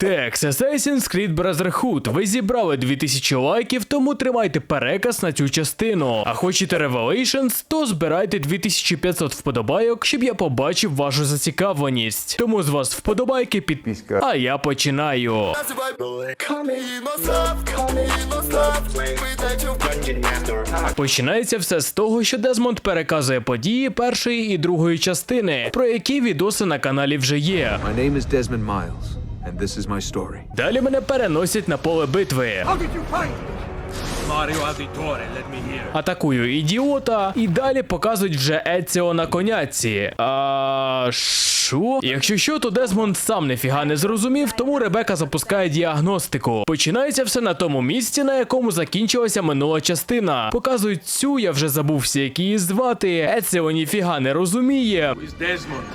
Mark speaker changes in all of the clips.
Speaker 1: Так, Assassin's Creed Brotherhood. Ви зібрали 2000 лайків, тому тримайте переказ на цю частину. А хочете Revelations, то збирайте 2500 вподобайок, щоб я побачив вашу зацікавленість. Тому з вас вподобайки під... А я починаю. Починається все з того, що Дезмонд переказує події першої і другої частини, про які відоси на каналі вже є.
Speaker 2: My name is Desmond Miles, and this is my story.
Speaker 1: Далі мене переносять на поле битви.
Speaker 3: How did you hear.
Speaker 1: Атакую ідіота, і далі показують вже Еціо на коняці. А що? Якщо що, то Дезмонд сам нефіга не зрозумів, тому Ребека запускає діагностику. Починається все на тому місці, на якому закінчилася минула частина. Показують цю, я вже забувся, як її звати. Еціо ніфіга не розуміє.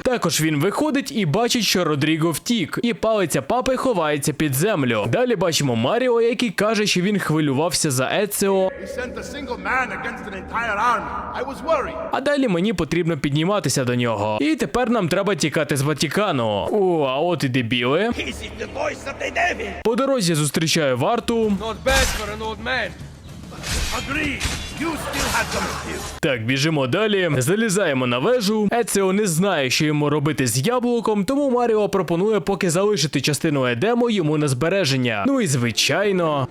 Speaker 1: Також він виходить і бачить, що Родріго втік, і палиця папи ховається під землю. Далі бачимо Маріо, який каже, що він хвилювався за Еціо,
Speaker 4: Worried.
Speaker 1: а далі мені потрібно підніматися до нього. І тепер нам треба тікати з Ватікану. О, а от і дебіли. По дорозі зустрічаю варту. Так, біжимо далі, залізаємо на вежу. Еціо не знає, що йому робити з яблуком, тому Маріо пропонує поки залишити частину Едему йому на збереження. Ну і звичайно.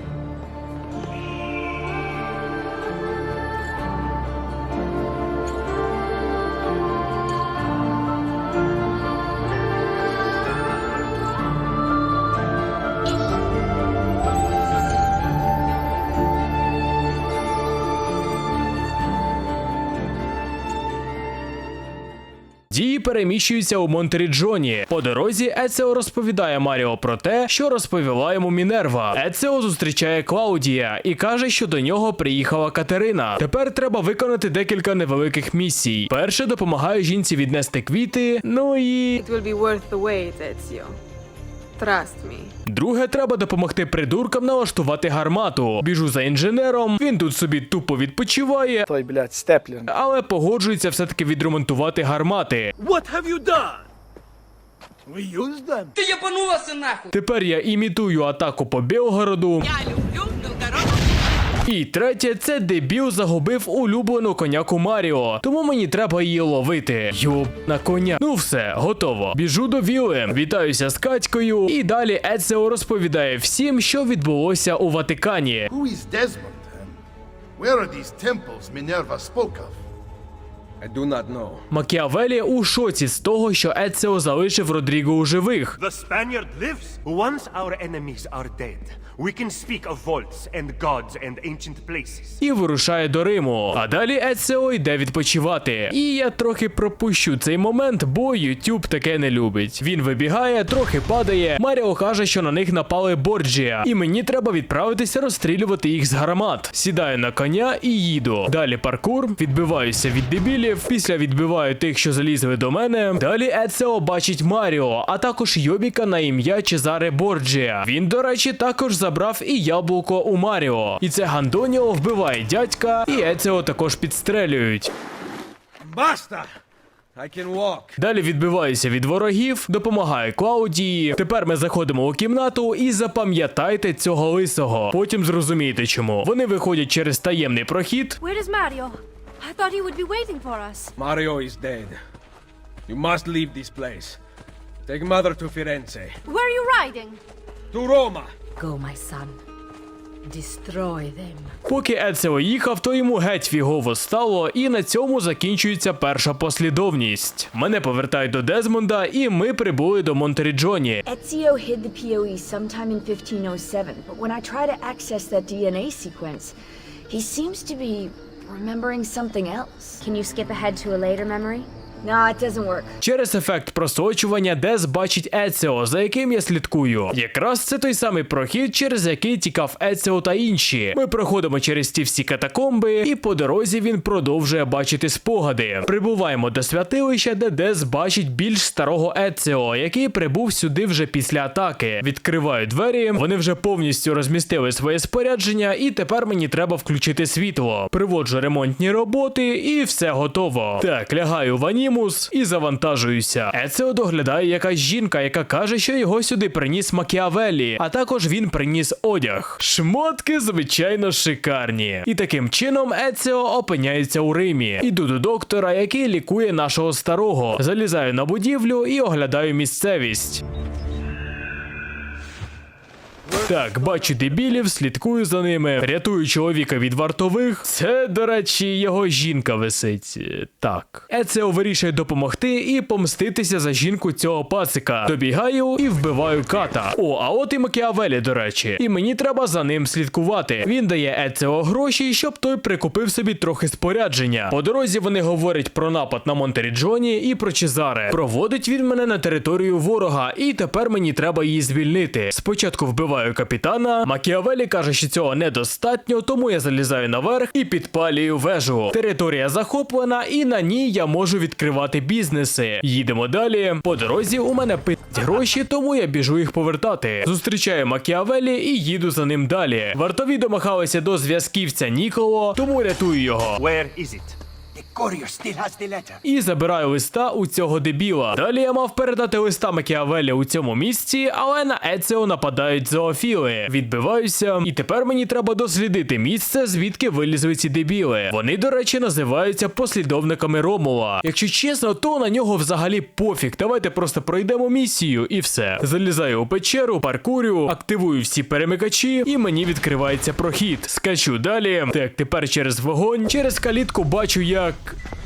Speaker 1: Переміщуються у Монтеріджоні. По дорозі Ецео розповідає Маріо про те, що розповіла йому Мінерва. Ецео зустрічає Клаудія і каже, що до нього приїхала Катерина. Тепер треба виконати декілька невеликих місій. Перше допомагає жінці віднести квіти. Ну і
Speaker 5: It will be worth the wait, Ezio. Trust me.
Speaker 1: друге, треба допомогти придуркам налаштувати гармату. Біжу за інженером. Він тут собі тупо відпочиває.
Speaker 6: Той, блядь, Степлін.
Speaker 1: Але погоджується все-таки відремонтувати гармати.
Speaker 3: What have you done?
Speaker 4: We used them.
Speaker 7: Ты ебанулся нахуй!
Speaker 1: Тепер я імітую атаку по Білгороду.
Speaker 7: Я люблю Белгород.
Speaker 1: І третє, це дебіл загубив улюблену коняку Маріо, тому мені треба її ловити. Йоп на коня. Ну все, готово. Біжу до віли, вітаюся з Катькою, і далі Ецео розповідає всім, що відбулося у Ватикані.
Speaker 4: Who Desmond? Where are these temples Minerva spoke of?
Speaker 1: Макіавелі у шоці з того, що Еціо залишив Родріго у живих.
Speaker 8: The Spaniard lives. Once our enemies are dead, we can speak of vaults and gods and ancient places.
Speaker 1: І вирушає до Риму. А далі Еціо йде відпочивати. І я трохи пропущу цей момент, бо YouTube таке не любить. Він вибігає, трохи падає. Маріо каже, що на них напали Борджія, і мені треба відправитися розстрілювати їх з гармат. Сідаю на коня і їду. Далі паркур, відбиваюся від дебілів. Після відбиваю тих, що залізли до мене. Далі Еціо бачить Маріо, а також Йобіка на ім'я Чезаре Борджія. Він, до речі, також забрав і яблуко у Маріо. І це Гандоніо вбиває дядька, і Еціо також підстрелюють.
Speaker 3: Basta! I can walk.
Speaker 1: Далі відбиваюся від ворогів, допомагаю Клаудії. Тепер ми заходимо у кімнату і запам'ятайте цього лисого. Потім зрозумієте чому. Вони виходять через таємний прохід.
Speaker 9: Where is Mario? I thought he would be waiting for us.
Speaker 3: Mario is dead. You must leave this place. Take mother to Firenze.
Speaker 9: Where are you riding?
Speaker 3: To Roma.
Speaker 9: Go, my son. Destroy them.
Speaker 1: Поки Еціо їхав, то йому геть фігово стало, і на цьому закінчується перша послідовність. Мене повертають до Дезмонда, і ми прибули до Монтеріджоні.
Speaker 10: Ezio hid the POE sometime in 1507, but when I try to access that DNA sequence, he seems to be remembering something else.
Speaker 9: Can you skip ahead to a later memory?
Speaker 10: No, it doesn't work.
Speaker 1: Через ефект просочування Дез бачить Еціо, за яким я слідкую. Якраз це той самий прохід, через який тікав Еціо та інші. Ми проходимо через ті всі катакомби, і по дорозі він продовжує бачити спогади. Прибуваємо до святилища, де Дез бачить більш старого Еціо, який прибув сюди вже після атаки. Відкриваю двері, вони вже повністю розмістили своє спорядження, і тепер мені треба включити світло. Приводжу ремонтні роботи, і все готово. Так, лягаю в анім. Примус і завантажуюся. Ецео доглядає якась жінка, яка каже, що його сюди приніс Макіавелі, а також він приніс одяг. Шмотки, звичайно, шикарні. І таким чином Еціо опиняється у Римі. Іду до доктора, який лікує нашого старого. Залізаю на будівлю і оглядаю місцевість. Так, бачу дебілів, слідкую за ними, рятую чоловіка від вартових. Це, до речі, його жінка висить. Так. Еціо вирішує допомогти і помститися за жінку цього пацика. Добігаю і вбиваю ката. О, а от і Макіавелі, до речі. І мені треба за ним слідкувати. Він дає Еціо гроші, щоб той прикупив собі трохи спорядження. По дорозі вони говорять про напад на Монтеріджоні і про Чезаре. Проводить він мене на територію ворога, і тепер мені треба її звільнити. Спочатку вбиваю капітана. Макіавелі каже, що цього недостатньо, тому я залізаю наверх і підпалюю вежу. Територія захоплена, і на ній я можу відкривати бізнеси. Їдемо далі. По дорозі у мене пить гроші, тому я біжу їх повертати. Зустрічаю Макіавелі і їду за ним далі. Вартові домахалися до зв'язківця Ніколо, тому рятую його.
Speaker 8: Where is it?
Speaker 6: Courier still has.
Speaker 1: І забираю листа у цього дебіла. Далі я мав передати листа Макіавелі у цьому місці, але на Еціо нападають зоофіли. Відбиваюся, і тепер мені треба дослідити місце, звідки вилізли ці дебіли. Вони, до речі, називаються послідовниками Ромула. Якщо чесно, то на нього взагалі пофіг. Давайте просто пройдемо місію і все. Залізаю у печеру, паркурю, активую всі перемикачі, і мені відкривається прохід. Скачу далі. Так, тепер через вогонь. Через калітку бачу, як. fuck?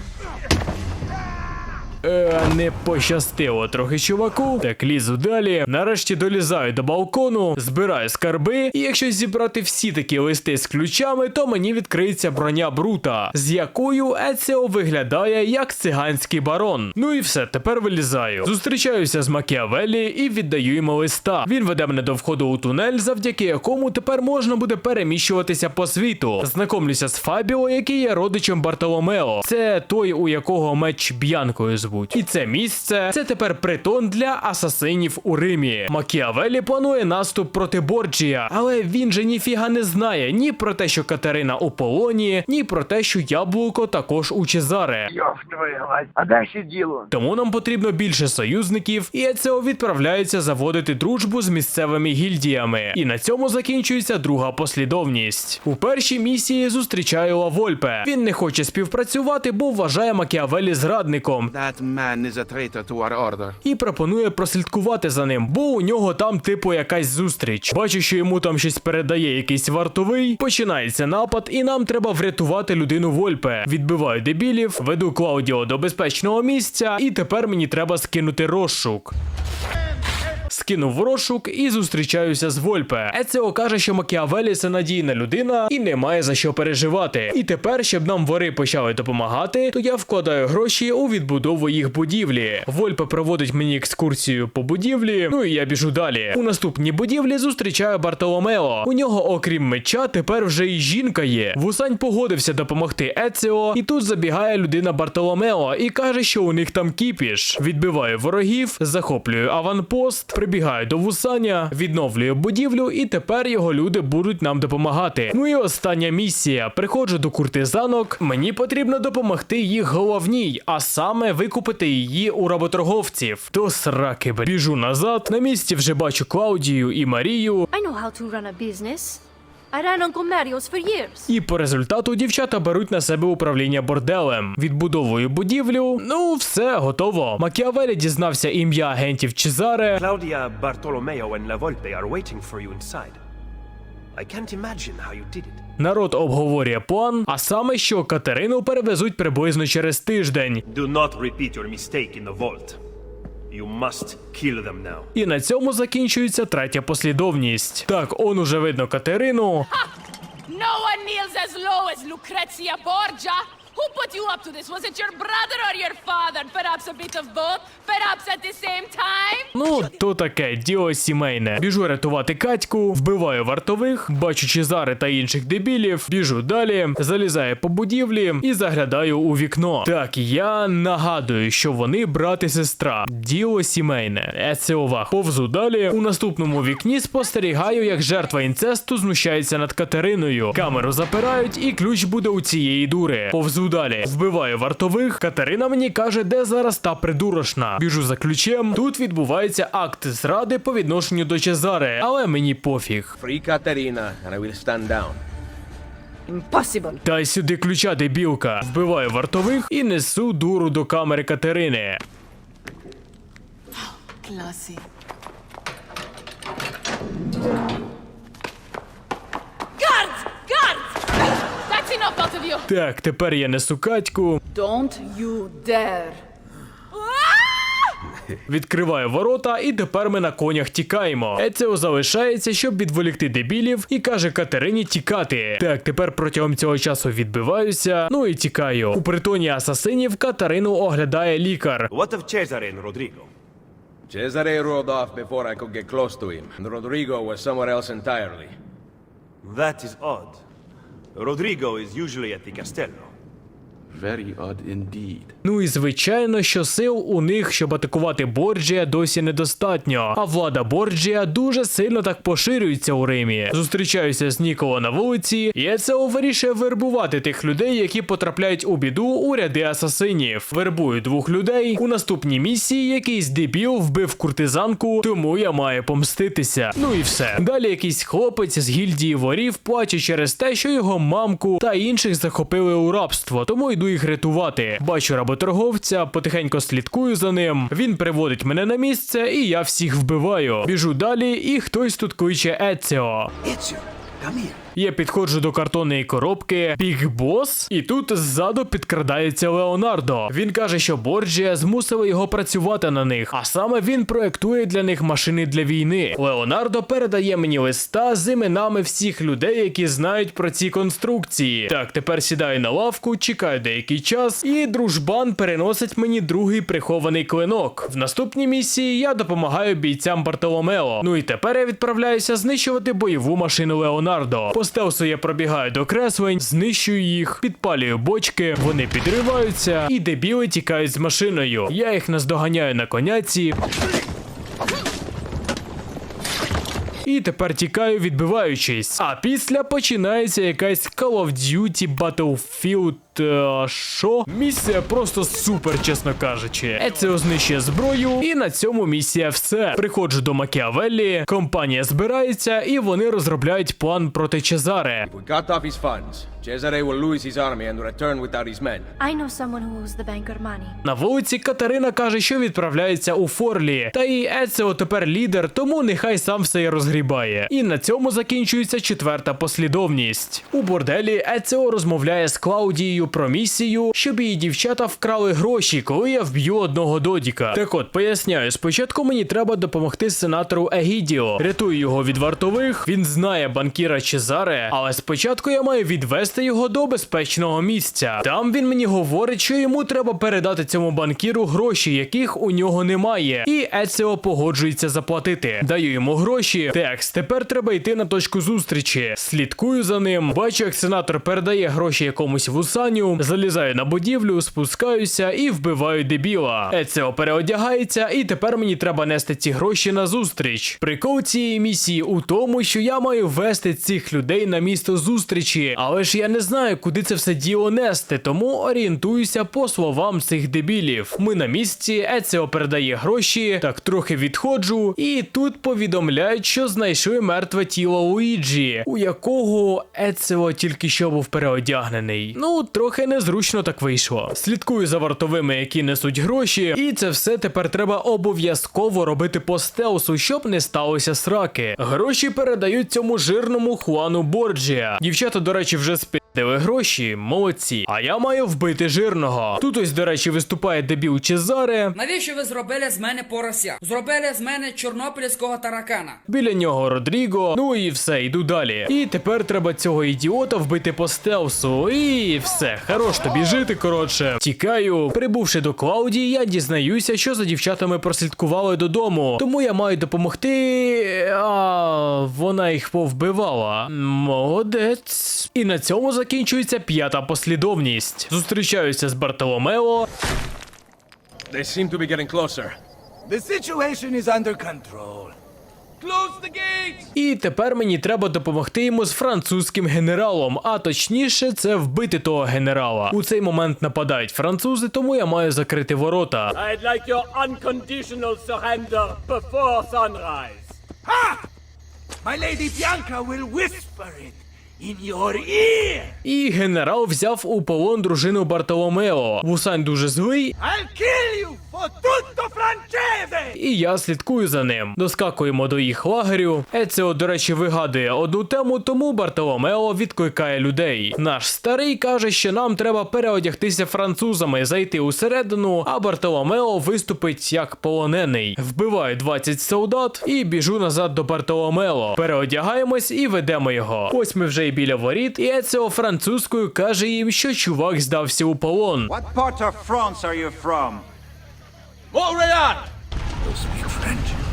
Speaker 1: Е, не пощастило трохи чуваку. Так лізу далі. Нарешті долізаю до балкону, збираю скарби. І якщо зібрати всі такі листи з ключами, то мені відкриється броня Брута, з якою Еціо виглядає як циганський барон. Ну і все, тепер вилізаю. Зустрічаюся з Макіавелі і віддаю йому листа. Він веде мене до входу у тунель, завдяки якому тепер можна буде переміщуватися по світу. Знакомлюся з Фабіо, який є родичем Бартоломео. Це той, у якого меч Б'янкою звуть. І це місце це тепер притон для асасинів у Римі. Макіавелі планує наступ проти Борджія, але він же ніфіга не знає ні про те, що Катерина у полоні, ні про те, що яблуко також у Чезаре.
Speaker 6: А дальше дело.
Speaker 1: Тому нам потрібно більше союзників, і Ецео відправляється заводити дружбу з місцевими гільдіями. І на цьому закінчується друга послідовність. У першій місії зустрічаю Лавольпе. Він не хоче співпрацювати, бо вважає Макіавелі зрадником.
Speaker 6: That man is a traitor to our order.
Speaker 1: І пропонує прослідкувати за ним, бо у нього там типу якась зустріч. Бачу, що йому там щось передає якийсь вартовий. Починається напад, і нам треба врятувати людину Вольпе. Відбиваю дебілів, веду Клаудіо до безпечного місця, і тепер мені треба скинути розшук. Скинув в розшук і зустрічаюся з Вольпе. Еціо каже, що Макіавелі це надійна людина і немає за що переживати. І тепер, щоб нам вори почали допомагати, то я вкладаю гроші у відбудову їх будівлі. Вольпе проводить мені екскурсію по будівлі. Ну і я біжу далі. У наступній будівлі зустрічаю Бартоломео. У нього, окрім меча, тепер вже і жінка є. Вусань погодився допомогти Еціо, і тут забігає людина Бартоломео і каже, що у них там кіпіш. Відбиваю ворогів, захоплюю аванпост, прибігаю до Вусаня, відновлюю будівлю, і тепер його люди будуть нам допомагати. Ну і остання місія. Приходжу до куртизанок. Мені потрібно допомогти їх головній, а саме викупити її у работорговців. До сраки, біжу назад. На місці вже бачу Клаудію і Марію.
Speaker 10: I know how to run a business. I ran Uncle Mario's for years.
Speaker 1: І по результату дівчата беруть на себе управління борделем. Відбудовую будівлю. Ну, все готово. Макіавелі дізнався ім'я агентів Чезаре.
Speaker 8: Claudia, Bartolomeo, and La Volpe are waiting for you inside. I can't imagine how you did it.
Speaker 1: Народ обговорює план, а саме що Катерину перевезуть приблизно через тиждень.
Speaker 8: Do not repeat your mistake in the vault. You must kill them now.
Speaker 1: І на цьому закінчується третя послідовність. Так, он уже видно Катерину.
Speaker 7: No one kneels as low as Lucrezia Borgia. Who put you up to this? Was it your brother or your father? Perhaps a bit of both? Perhaps at the same time?
Speaker 1: Ну, то таке діло сімейне. Біжу рятувати Катьку, вбиваю вартових, бачу Чезари та інших дебілів, біжу далі, залізаю по будівлі і заглядаю у вікно. Так, я нагадую, що вони брат і сестра. Діло сімейне. Ецеова. Повзу далі. У наступному вікні спостерігаю, як жертва інцесту знущається над Катериною. Камеру запирають, і ключ буде у цієї дури. Повзу далі. Вбиваю вартових. Катерина мені каже, де зараз та придурошна. Біжу за ключем. Тут відбувається акт зради по відношенню до Чезаре, але мені пофіг.
Speaker 3: Free I will stand down.
Speaker 5: Impossible.
Speaker 1: Дай сюди ключа, дебілка. Вбиваю вартових і несу дуру до камери Катерини.
Speaker 7: Classy. Guards! Guards! That's enough, both of you!
Speaker 1: Так, тепер я несу Катьку.
Speaker 5: Don't you dare.
Speaker 1: Відкриваю ворота, і тепер ми на конях тікаємо. Еціо залишається, щоб відволікти дебілів, і каже Катерині тікати. Так, тепер протягом цього часу відбиваюся. Ну і тікаю. У притоні асасинів Катерину оглядає лікар.
Speaker 8: What of Cesare and Rodrigo?
Speaker 3: Cesare rode off before I could get close to him, and Rodrigo was somewhere else entirely.
Speaker 8: That is odd. Rodrigo is usually at the castello.
Speaker 6: Very odd indeed.
Speaker 1: Ну і звичайно, що сил у них, щоб атакувати Борджія, досі недостатньо. А влада Борджія дуже сильно так поширюється у Римі. Зустрічаюся з Ніколо на вулиці, і Ецео вирішує вербувати тих людей, які потрапляють у біду у ряди асасинів. Вербую двох людей. У наступній місії якийсь дебіл вбив куртизанку, тому я маю помститися. Ну і все. Далі якийсь хлопець з гільдії ворів плаче через те, що його мамку та інших захопили у рабство, тому йду їх рятувати. Бачу работорговця, потихенько слідкую за ним. Він приводить мене на місце, і я всіх вбиваю. Біжу далі, і хтось тут кличе Еціо.
Speaker 6: Еціо, here.
Speaker 1: Я підходжу до картонної коробки Біг Бос, і тут ззаду підкрадається Леонардо. Він каже, що Борджія змусили його працювати на них, а саме він проектує для них машини для війни. Леонардо передає мені листа з іменами всіх людей, які знають про ці конструкції. Так, тепер сідаю на лавку, чекаю деякий час, і дружбан переносить мені другий прихований клинок. В наступній місії я допомагаю бійцям Бартоломео. Ну і тепер я відправляюся знищувати бойову машину Леонардо. Стелсу я пробігаю до креслень, знищую їх, підпалюю бочки, вони підриваються, і дебіли тікають з машиною. Я їх наздоганяю на коняці. І тепер тікаю, відбиваючись. А після починається якась Call of Duty Battlefield. Е, Що? Місія просто супер, чесно кажучи. Еціо знищує зброю, і на цьому місія все. Приходжу до Макіавеллі, компанія збирається, і вони розробляють план проти Чезаре.
Speaker 3: Cesare will lose his army and return without his men.
Speaker 10: I know someone who owes the banker money.
Speaker 1: На вулиці Катерина каже, що відправляється у Форлі. Та і Еціо тепер лідер, тому нехай сам все і розгрібає. І на цьому закінчується четверта послідовність. У борделі Еціо розмовляє з Клаудією про місію, щоб її дівчата вкрали гроші, коли я вб'ю одного додіка. Так от поясняю, спочатку мені треба допомогти сенатору Егідіо. Рятую його від вартових. Він знає банкіра Чезаре, але спочатку я маю відвести його до безпечного місця. Там він мені говорить, що йому треба передати цьому банкіру гроші, яких у нього немає. І Еціо погоджується заплатити. Даю йому гроші. Текст, тепер треба йти на точку зустрічі. Слідкую за ним. Бачу, як сенатор передає гроші якомусь вусаню. Залізаю на будівлю, спускаюся і вбиваю дебіла. Еціо переодягається, і тепер мені треба нести ці гроші на зустріч. Прикол цієї місії у тому, що я маю вести цих людей на місто зустрічі, але ж я не знаю, куди це все діло нести, тому орієнтуюся по словам цих дебілів. Ми на місці, Еціо передає гроші, так трохи відходжу, і тут повідомляють, що знайшли мертве тіло Луїджі, у якого Еціо тільки що був переодягнений. Ну, трохи незручно так вийшло. Слідкую за вартовими, які несуть гроші, і це все тепер треба обов'язково робити по стелсу, щоб не сталося сраки. Гроші передають цьому жирному Хуану Борджія. Дівчата, до речі, вже спідили гроші, молодці. А я маю вбити жирного. Тут ось, до речі, виступає дебіл Чезаре.
Speaker 11: Навіщо ви зробили з мене порося? Зробили з мене чорнобильського таракана.
Speaker 1: Біля нього Родріго. Ну і все, йду далі. І тепер треба цього ідіота вбити по стелсу. І все, хорош тобі жити, коротше. Тікаю. Прибувши до Клаудії, я дізнаюся, що за дівчатами прослідкували додому. Тому я маю допомогти. А вона їх повбивала. Молодець. І на цьому закінчується п'ята послідовність. Зустрічаюся з Бартоломео.
Speaker 3: They seem to be getting closer.
Speaker 6: The situation is under control.
Speaker 3: Close the gates!
Speaker 1: І тепер мені треба допомогти йому з французьким генералом, а точніше, це вбити того генерала. У цей момент нападають французи, тому я маю закрити ворота.
Speaker 3: I'd like your unconditional surrender before sunrise.
Speaker 6: My lady Bianca will whisper it in your ear.
Speaker 1: І генерал взяв у полон дружину Бартоломео. Вусань дуже злий,
Speaker 6: I'll kill you for tutto francese.
Speaker 1: і я слідкую за ним. Доскакуємо до їх лагерю. Еціо, до речі, вигадує одну тему, тому Бартоломео відкликає людей. Наш старий каже, що нам треба переодягтися французами, зайти усередину, а Бартоломео виступить як полонений. Вбиваю 20 солдат і біжу назад до Бартоломео. Переодягаємось і ведемо його. Ось ми вже і біля воріт, і Еціо французькою каже їм, що чувак здався у полон.
Speaker 6: What part of France are you from?
Speaker 3: Montreal!
Speaker 6: You speak French.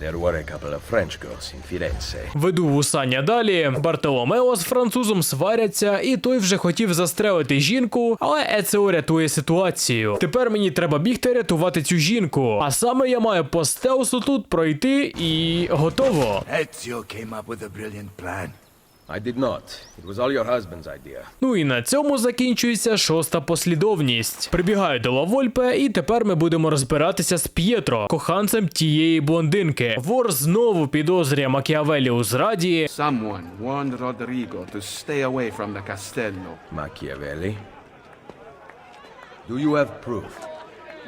Speaker 3: There were a couple of French girls in Firenze.
Speaker 1: Веду вусання далі. Бартоломео з французом сваряться, і той вже хотів застрелити жінку, але Ецео рятує ситуацію. Тепер мені треба бігти рятувати цю жінку. А саме я маю по стелсу тут пройти і готово.
Speaker 6: Ezio came up with a brilliant plan.
Speaker 3: I did not. It was all your husband's idea.
Speaker 1: Ну і на цьому закінчується шоста послідовність. Прибігаю до Лавольпе, і тепер ми будемо розбиратися з П'єтро, коханцем тієї блондинки. Вор знову підозрює Макіавелі у зраді.
Speaker 6: Someone warned Rodrigo to stay away from the castello.
Speaker 3: Machiavelli? Do you have proof?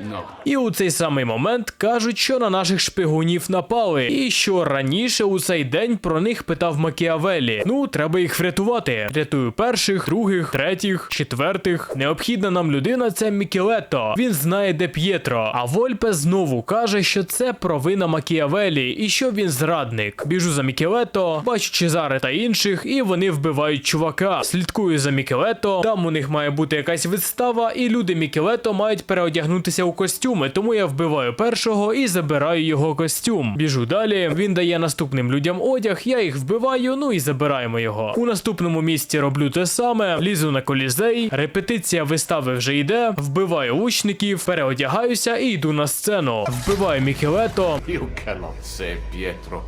Speaker 6: No.
Speaker 1: І у цей самий момент кажуть, що на наших шпигунів напали, і що раніше у цей день про них питав Макіавелі. Ну, треба їх врятувати. Рятую перших, других, третіх, четвертих. Необхідна нам людина це Мікелетто. Він знає, де П'єтро. А Вольпе знову каже, що це провина Макіавелі і що він зрадник. Біжу за Мікелетто, бачу Чезаре та інших, і вони вбивають чувака. Слідкую за Мікелетто. Там у них має бути якась вистава, і люди Мікелетто мають переодягнутися у костюми, тому я вбиваю першого і забираю його костюм. Біжу далі. Він дає наступним людям одяг, я їх вбиваю, ну і забираємо його. У наступному місці роблю те саме, лізу на колізей, репетиція вистави вже йде, вбиваю лучників, переодягаюся і йду на сцену. Вбиваю Мікелето.
Speaker 6: You cannot save Pietro.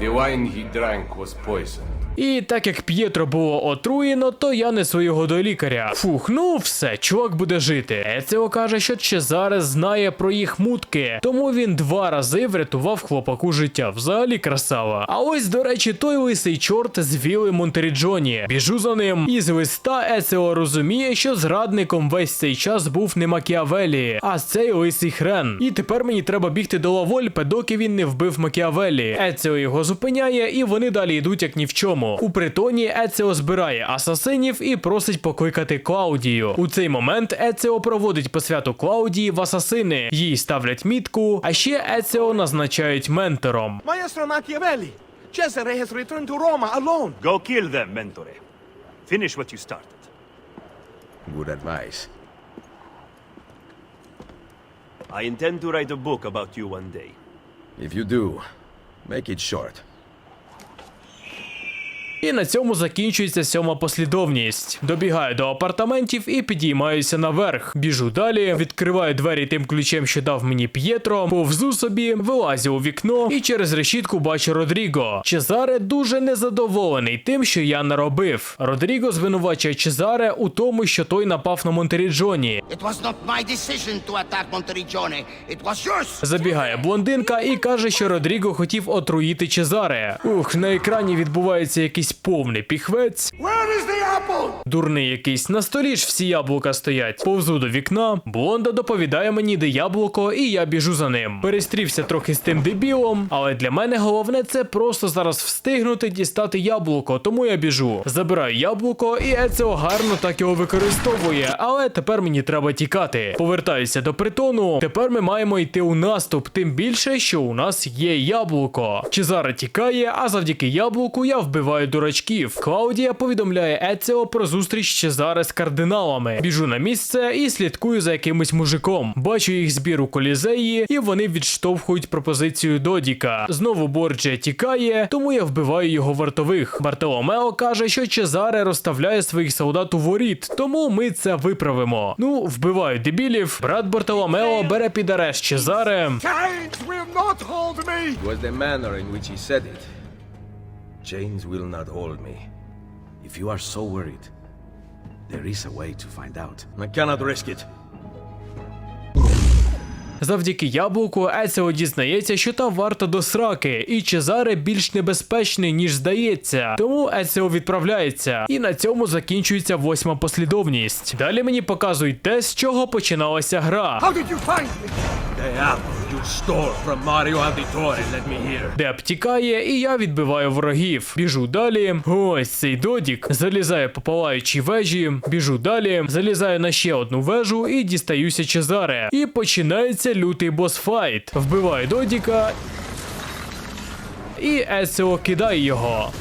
Speaker 6: The wine he drank was poisoned.
Speaker 1: І так як П'єтро було отруєно, то я несу його до лікаря. Фух, ну все, чувак буде жити. Еціо каже, що Чезаре знає про їх мутки, тому він два рази врятував хлопаку життя. Взагалі красава. А ось, до речі, той лисий чорт з Віли Монтеріджоні. Біжу за ним. І з листа Еціо розуміє, що зрадником весь цей час був не Макіавелі, а цей лисий хрен. І тепер мені треба бігти до Лавольпе, доки він не вбив Макіавелі. Еціо його зупиняє, і вони далі йдуть як ні в чому. У притоні Еціо збирає асасинів і просить покликати Клаудію. У цей момент Еціо проводить посвяту Клаудії в асасини. Їй ставлять мітку, а ще Еціо назначають ментором.
Speaker 8: Maestro Machiavelli! Cesare has returned to Roma alone. Go kill them, Mentore. Finish what you started.
Speaker 3: Good advice.
Speaker 8: I intend to write a book about you one day.
Speaker 3: If you do, make it short.
Speaker 1: І на цьому закінчується сьома послідовність. Добігаю до апартаментів і підіймаюся наверх. Біжу далі, відкриваю двері тим ключем, що дав мені П'єтро, повзу собі, вилазю у вікно і через решітку бачу Родріго. Чезаре дуже незадоволений тим, що я наробив. Родріго звинувачує Чезаре у тому, що той напав на Монтеріджоні. Забігає блондинка і каже, що Родріго хотів отруїти Чезаре. Ух, на екрані відбувається якийсь повний піхвець.
Speaker 12: Where is the apple?
Speaker 1: Дурний якийсь на столі ж всі яблука стоять. Повзу до вікна. Блонда доповідає мені, де яблуко, і я біжу за ним. Перестрівся трохи з тим дебілом, але для мене головне це просто зараз встигнути дістати яблуко, тому я біжу. Забираю яблуко, і Еціо гарно так його використовує. Але тепер мені треба тікати. Повертаюся до притону. Тепер ми маємо йти у наступ, тим більше, що у нас є яблуко. Чезаре тікає, а завдяки яблуку я вбиваю дурака. Дурачків. Клаудія повідомляє Еціо про зустріч Чезаре з кардиналами. Біжу на місце і слідкую за якимось мужиком. Бачу їх збір у колізеї, і вони відштовхують пропозицію Додіка. Знову Борджа тікає, тому я вбиваю його вартових. Бартоломео каже, що Чезаре розставляє своїх солдат у воріт, тому ми це виправимо. Ну, вбиваю дебілів. Брат Бартоломео бере під арешт Чезаре.
Speaker 6: Chains will not hold me!
Speaker 3: Was the manner in which he said it. Chains will not hold me.
Speaker 6: If you are so worried, there is a way to find out.
Speaker 3: I cannot risk it.
Speaker 1: Завдяки яблуку Еціо дізнається, що та варта до сраки, і Чезаре більш небезпечний, ніж здається. Тому Еціо відправляється, і на цьому закінчується восьма послідовність. Далі мені показують те, з чого починалася гра.
Speaker 6: How did you find me?
Speaker 3: The apple you stole from Mario Auditore, let me hear.
Speaker 1: Деп тікає, і я відбиваю ворогів. Біжу далі. Ось цей додік. Залізаю по палаючій вежі. Біжу далі. Залізаю на ще одну вежу і дістаюся Чезаре. І починається лютий босфайт. Вбиваю додіка. І Еціо кидає його.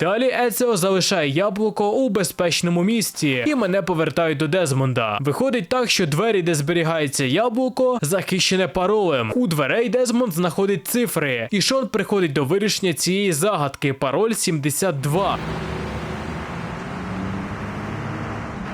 Speaker 1: Далі Еціо залишає яблуко у безпечному місці, і мене повертають до Дезмонда. Виходить так, що двері, де зберігається яблуко, захищене паролем. У дверей Дезмонд знаходить цифри, і Шон приходить до вирішення цієї загадки. Пароль 72.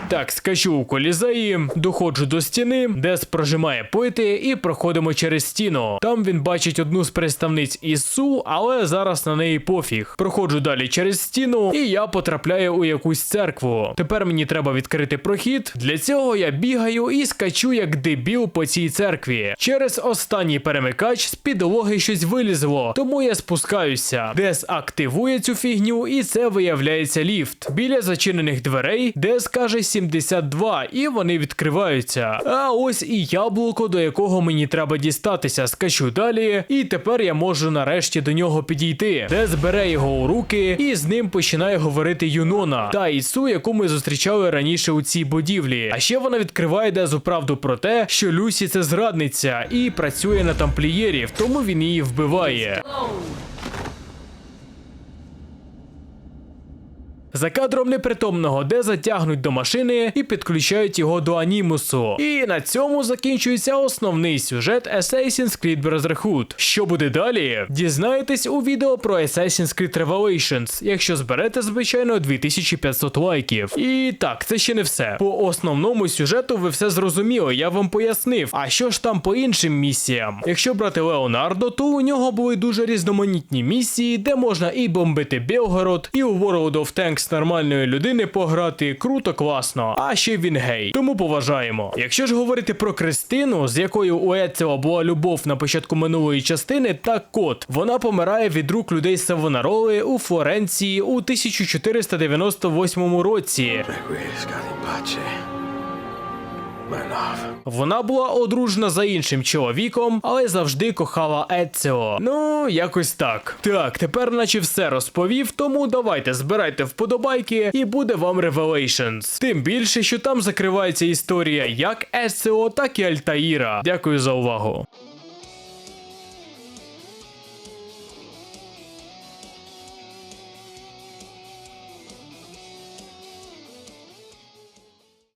Speaker 1: Так, скачу у колізеї, доходжу до стіни, Дес прожимає пити і проходимо через стіну. Там він бачить одну з представниць ІСУ, але зараз на неї пофіг. Проходжу далі через стіну, і я потрапляю у якусь церкву. Тепер мені треба відкрити прохід. Для цього я бігаю і скачу як дебіл по цій церкві. Через останній перемикач з підлоги щось вилізло, тому я спускаюся. Дес активує цю фігню, і це виявляється ліфт. Біля зачинених дверей Дес каже 72, і вони відкриваються. А ось і яблуко, до якого мені треба дістатися. Скачу далі, і тепер я можу нарешті до нього підійти. Дес бере його у руки, і з ним починає говорити Юнона та Ісу, яку ми зустрічали раніше у цій будівлі. А ще вона відкриває Дезу правду про те, що Люсі це зрадниця і працює на тамплієрів, тому він її вбиває. За кадром непритомного Деза тягнуть до машини і підключають його до анімусу. І на цьому закінчується основний сюжет Assassin's Creed Brotherhood. Що буде далі? Дізнаєтесь у відео про Assassin's Creed Revelations, якщо зберете, звичайно, 2500 лайків. І так, це ще не все. По основному сюжету ви все зрозуміли, я вам пояснив. А що ж там по іншим місіям? Якщо брати Леонардо, то у нього були дуже різноманітні місії, де можна і бомбити Белгород, і у World of Tanks нормальної людини пограти круто, класно. А ще він гей. Тому поважаємо. Якщо ж говорити про Кристину, з якою у Еціо була любов на початку минулої частини, так кот. Вона помирає від рук людей Савонароли у Флоренції у 1498 році. Вона була одружена за іншим чоловіком, але завжди кохала Еціо. Ну, якось так. Так, тепер наче все розповів, тому давайте збирайте вподобайки і буде вам Revelations. Тим більше, що там закривається історія як Еціо, так і Альтаїра. Дякую за увагу.